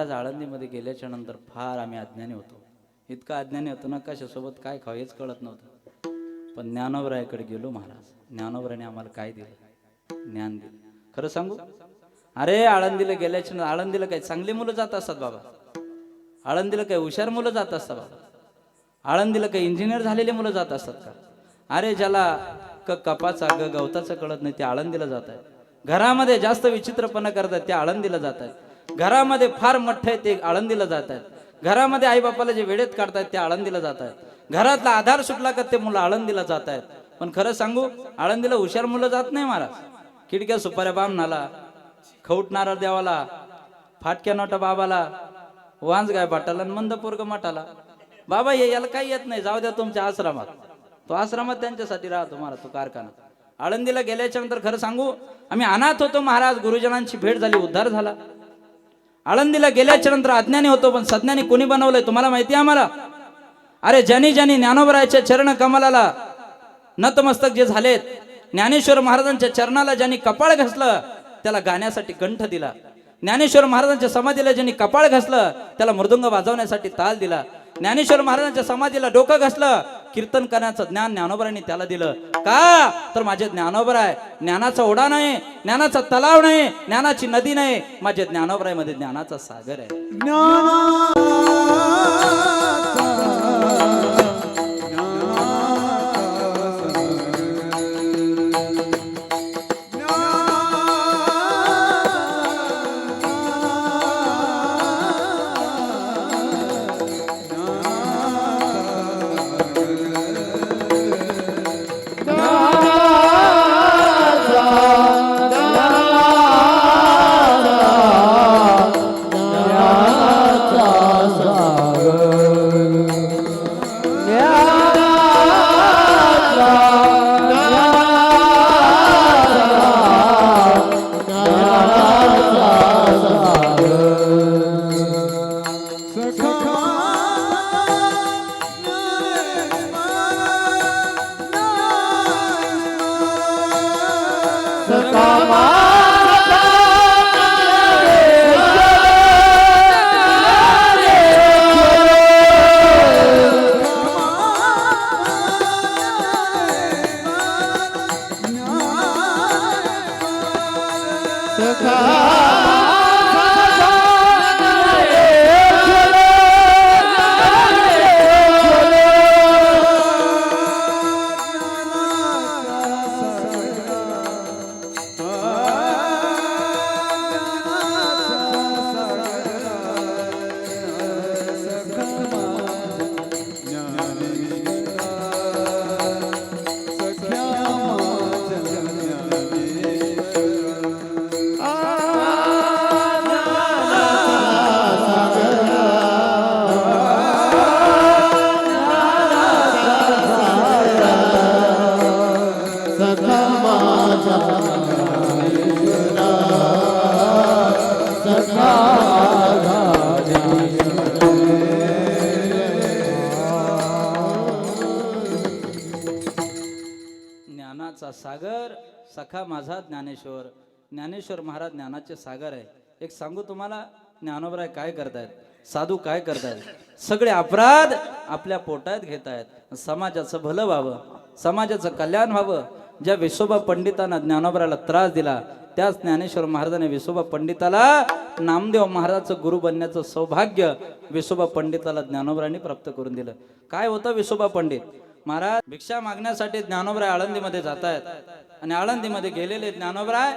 महाराज आळंदीमध्ये गेल्याच्यानंतर फार आम्ही अज्ञानी होतो. इतका अज्ञानी होतो ना कशासोबत काय खावं हेच कळत नव्हतं. पण ज्ञानोबरायाकडे गेलो महाराज. ज्ञानोबराने आम्हाला काय दिलं? ज्ञान दिलं. खरं सांगू? अरे आळंदीला गेल्याच्यानंतर आळंदीला काय चांगली मुलं जात असतात बाबा. आळंदीला काय हुशार मुलं जात असतात बाबा. आळंदीला काही इंजिनियर झालेले मुलं जात असतात का? अरे ज्याला क कपाचा ग गवताचं कळत नाही ते आळंदीला जात आहेत. घरामध्ये जास्त विचित्रपणा करतात ते आळंदीला जात आहेत. घरामध्ये फार मठ्ठ ते आळंदीला जात आहेत घरामध्ये आईबापाला जे वेळेत काढतायत ते आळंदीला जात आहेत घरातला आधार सुटला का ते मुलं आळंदीला जात आहेत पण खरं सांगू आळंदीला हुशार मुलं जात नाही महाराज. खिडक्या सुपाऱ्या बामणाला नारळ देवाला फाटक्या नोटा बाबाला वांज गाय भाटाला आणि मंद पोरग मठाला. बाबा हे याला काही येत नाही जाऊ द्या तुमच्या आश्रमात. तो आश्रमात त्यांच्यासाठी राहतो महाराज तो कारखाना. आळंदीला गेल्याच्यानंतर खरं सांगू आम्ही अनाथ होतो महाराज गुरुजनांची भेट झाली उद्धार झाला. आळंदीला गेल्याच्यानंतर अज्ञानी होतो पण सज्ञानी कोणी बनवलंय तुम्हाला माहिती आहे आम्हाला? अरे ज्यानी ज्यांनी ज्ञानोबरायाच्या चरण कमलाला नतमस्तक जे झालेत ज्ञानेश्वर महाराजांच्या चरणाला ज्यांनी कपाळ घसलं त्याला गाण्यासाठी कंठ दिला. ज्ञानेश्वर महाराजांच्या समाधीला ज्यांनी कपाळ घसलं त्याला मृदुंग वाजवण्यासाठी ताल दिला. ज्ञानेश्वर महाराजांच्या समाधीला डोकं घसलं कीर्तन करण्याचं ज्ञान ज्ञानोबरांनी त्याला दिलं. का? तर माझे ज्ञानोबर आहे. ज्ञानाचा ओढा नाही ज्ञानाचा तलाव नाही ज्ञानाची नदी नाही. माझे ज्ञानोबरायमध्ये ज्ञानाचा सागर आहे. ज्ञानाचा सागर सखा माझा ज्ञानेश्वर. ज्ञानेश्वर महाराज ज्ञानाचे सागर आहे. एक सांगू तुम्हाला ज्ञानोबराय काय करतायत? साधू काय करतायत? सगळे अपराध आपल्या पोटात घेत आहेत समाजाचं भलं व्हावं समाजाचं कल्याण व्हावं. ज्या विसोबा पंडितांना ज्ञानोबराला त्रास दिला त्याच ज्ञानेश्वर महाराजाने विसोबा पंडिताला नामदेव महाराजाचं गुरु बनण्याचं सौभाग्य विसोबा पंडिताला ज्ञानोबरांनी प्राप्त करून दिलं. काय होतं विसोबा पंडित? महाराज भिक्षा मागण्यासाठी ज्ञानोबराय आळंदीमध्ये जात आहेत आणि आळंदीमध्ये गेलेले ज्ञानोबराय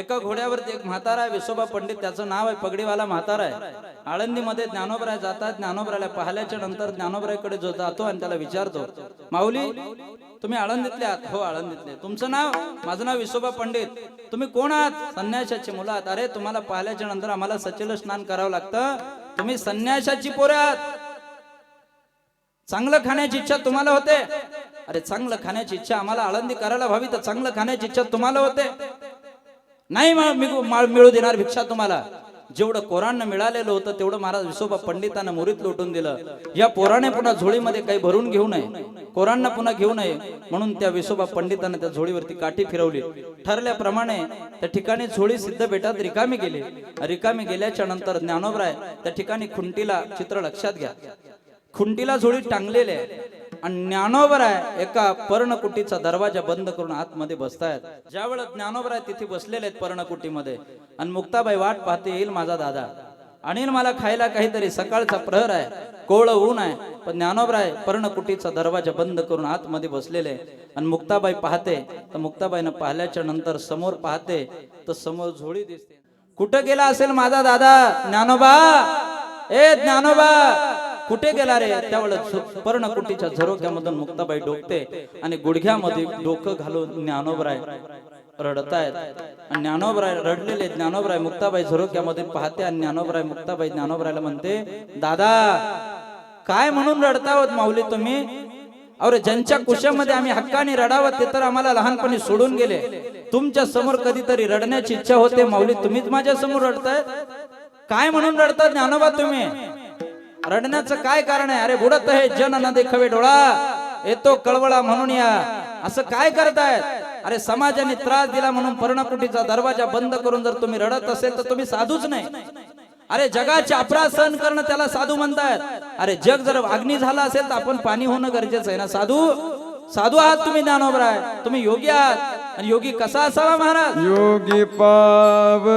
एका घोड्यावरती एक म्हातारा आहे विसोबा पंडित त्याचं नाव आहे पगडीवाला म्हातारा आहे. आळंदीमध्ये ज्ञानोबराय जातात ज्ञानोबरायला पाहिल्याच्या नंतर ज्ञानोबरायकडे जो जातो आणि त्याला विचारतो माऊली तुम्ही आळंदीतले आहात? हो आळंदीतले. तुमचं नाव? माझं नाव विसोबा पंडित. तुम्ही कोण आहात? संन्याशाचे मुलं आहात. अरे तुम्हाला पाहिल्याच्या नंतर आम्हाला सचल स्नान करावं लागतं. तुम्ही संन्याशाची पोरं आहात. चांगलं खाण्याची इच्छा तुम्हाला होते? अरे चांगलं खाण्याची इच्छा आम्हाला आळंदी करायला हवी तर चांगलं खाण्याची इच्छा तुम्हाला होते? नाही मी- मिळू देणार भिक्षा तुम्हाला. जेवढं कोरांना मिळालेलं होतं तेवढं महाराज विसोबा पंडितांना मुरीत लोटून दिलं. या पोराने पुन्हा झोळीमध्ये काही भरून घेऊ नये. कोरांना पुन्हा घेऊ नये. म्हणून त्या विसोबा पंडितांना त्या झोळीवरती काठी फिरवली. ठरल्याप्रमाणे त्या ठिकाणी झोळी सिद्ध बेटात रिकामी गेली. रिकामी गेल्याच्यानंतर ज्ञानोबराय त्या ठिकाणी खुंटीला चित्र लक्षात घ्या. खुंटीला झोळी टांगलेले आहे. आणि ज्ञानोबर आहे एका पर्णकुटीचा दरवाजा बंद करून आतमध्ये बसतायत. ज्यावेळेस आहे तिथे बसलेले आहेत पर्णकुटीमध्ये. आणि मुक्ताबाई वाट पाहते येईल माझा दादा. आणील मला खायला काहीतरी सकाळचा प्रहर आहे. कोवळ ऊन आहे. पण ज्ञानोबराय पर्णकुटीचा दरवाजा बंद करून आतमध्ये बसलेले आणि मुक्ताबाई पाहते तर मुक्ताबाईनं पाहिल्याच्या नंतर समोर पाहते तर समोर झोळी दिसते. कुठं गेला असेल माझा दादा? ज्ञानोबा? ए ज्ञानोबा! कुठे गेला रे त्यावेळेस पर्णकुटीच्या झरोक्यामधून मुक्ताबाई डोकते आणि गुडघ्यामध्ये डोकं घालून ज्ञानोबराय रडतायत. आणि ज्ञानोबराय रडलेले ज्ञानोबराय मुक्ताबाई झरोक्यामध्ये पाहते आणि ज्ञानोबराय मुक्ताबाई ज्ञानोबरायला म्हणते दादा काय म्हणून रडतावत माऊली तुम्ही? अरे ज्यांच्या कुशामध्ये आम्ही हक्काने रडावं ते तर आम्हाला लहानपणी सोडून गेले. तुमच्यासमोर कधीतरी रडण्याची इच्छा होते माऊली तुम्हीच माझ्यासमोर रडतायत? काय म्हणून रडतात ज्ञानोबा तुम्ही? रडण्याचं काय कारण आहे? अरे बुडत आहे जन न देखावे डोळा येतो कळवळा म्हणून या. असं काय करतायत? अरे समाजाने त्रास दिला म्हणून पर्णकुटीचा दरवाजा बंद करून जर तुम्ही रडत असेल तर तुम्ही साधूच नाही. अरे जगाचे अपराध सहन करणं त्याला साधू म्हणतायत. अरे जग जर अग्नी झाला असेल तर आपण पाणी होणं गरजेचं आहे ना साधू? साधू आहात तुम्ही ज्ञानोबराय. तुम्ही योगी आहात. आणि योगी कसा असावा महाराज? योगी पाव.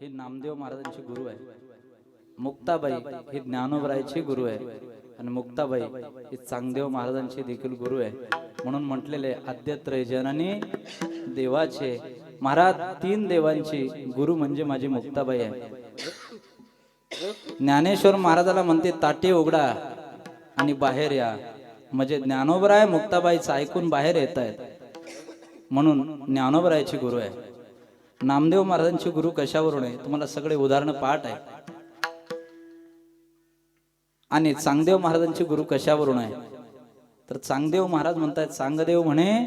हे नामदेव महाराजांची गुरु आहे. मुक्ताबाई हे ज्ञानोबरायचे गुरु आहे. आणि मुक्ताबाई हे चांगदेव महाराजांचे देखील गुरु आहे. म्हणून म्हटलेले आद्यत्रय जननी देवाचे महाराज तीन देवांची गुरु म्हणजे माझी मुक्ताबाई आहे. ज्ञानेश्वर महाराजाला म्हणते ताटे उघडा आणि बाहेर या. म्हणजे ज्ञानोबराय मुक्ताबाईचं ऐकून बाहेर येत आहेत. म्हणून ज्ञानोबरायची गुरु आहे. नामदेव महाराजांचे गुरु कशावरून आहे? तुम्हाला सगळे उदाहरण पाठ आहे. आणि चांगदेव महाराजांची गुरु कशावरून आहे? तर चांगदेव महाराज म्हणतायत चांगदेव म्हणे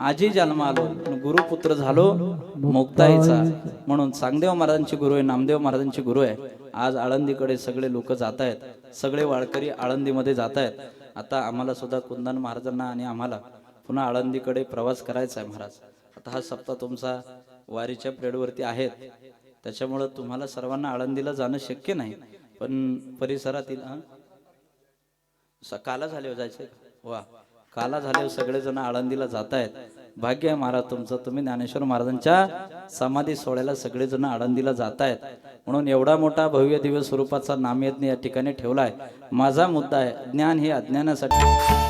आजी जन्म आलो गुरुपुत्र झालो मुक्ताईचा. म्हणून चांगदेव महाराजांची गुरु आहे नामदेव महाराजांची गुरु आहे. आज आळंदीकडे सगळे लोक जात आहेत सगळे वाळकरी आळंदीमध्ये जात आहेत आता आम्हाला सुद्धा कुंदन महाराजांना आणि आम्हाला पुन्हा आळंदीकडे प्रवास करायचा आहे महाराज. आता हा सप्ताह तुमचा वारीच्या पिरियडवरती आहेत. त्याच्यामुळं तुम्हाला सर्वांना आळंदीला जाणं शक्य नाही. पण परिसरातील स- काला झाले जायचे वा. काला झाल्यावर सगळेजण आळंदीला जात आहेत भाग्य आहे महाराज तुमचं. तुम्ही ज्ञानेश्वर महाराजांच्या समाधी सोहळ्याला सगळेजण आळंदीला जात आहेत म्हणून एवढा मोठा भव्य दिव्य स्वरूपाचा नामयज्ञ या ठिकाणी ठेवला आहे माझा मुद्दा आहे ज्ञान हे अज्ञानासाठी.